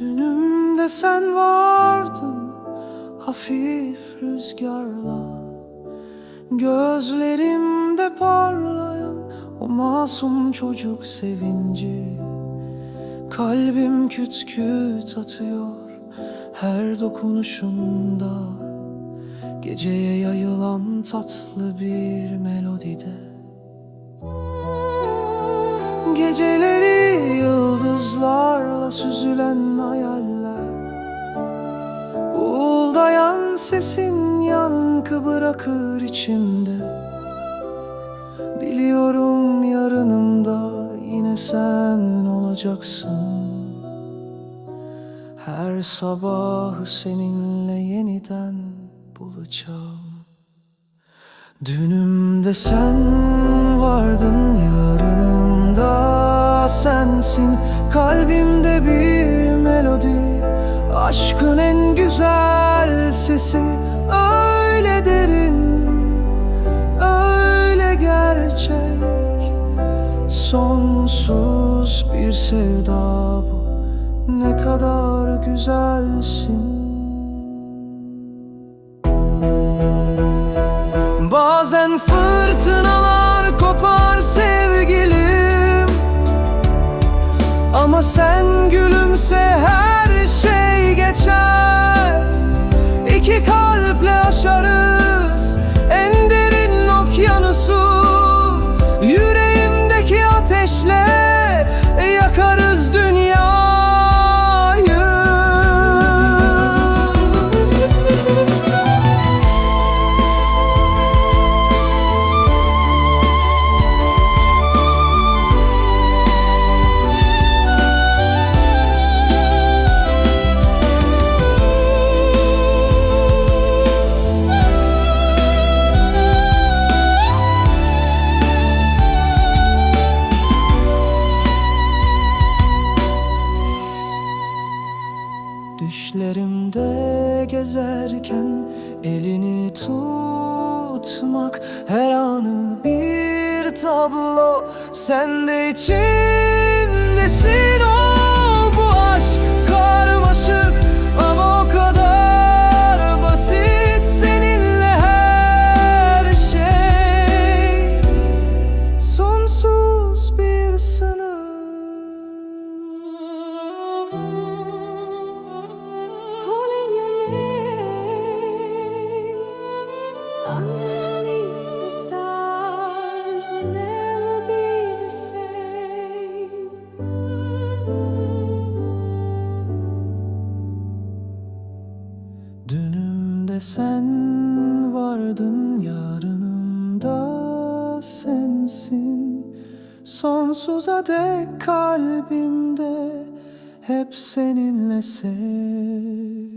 Dünümde sen vardın hafif rüzgarla Gözlerimde parlayan o masum çocuk sevinci. Kalbim küt küt atıyor her dokunuşunda Geceye yayılan tatlı bir melodide. Geceleri yıldızlarla süzülen hayaller. Uğuldayan sesin yankı bırakır içimde. Biliyorum yarınımda yine sen olacaksın. Her sabahı seninle yeniden bulacağım Dünümde sen vardın yarınımda sensin. Kalbimde bir melodi Aşkın en güzel sesi. Öyle derin, öyle gerçek. Sonsuz bir sevda bu. Ne kadar güzelsin. Bazen fırtınalar Ama sen gülümse Düşlerimde gezerken elini tutmak Her anı bir tablo. Sen de içindesin o sen vardın yarınımda sensin. Sonsuza dek kalbimde hep seninle sevgilim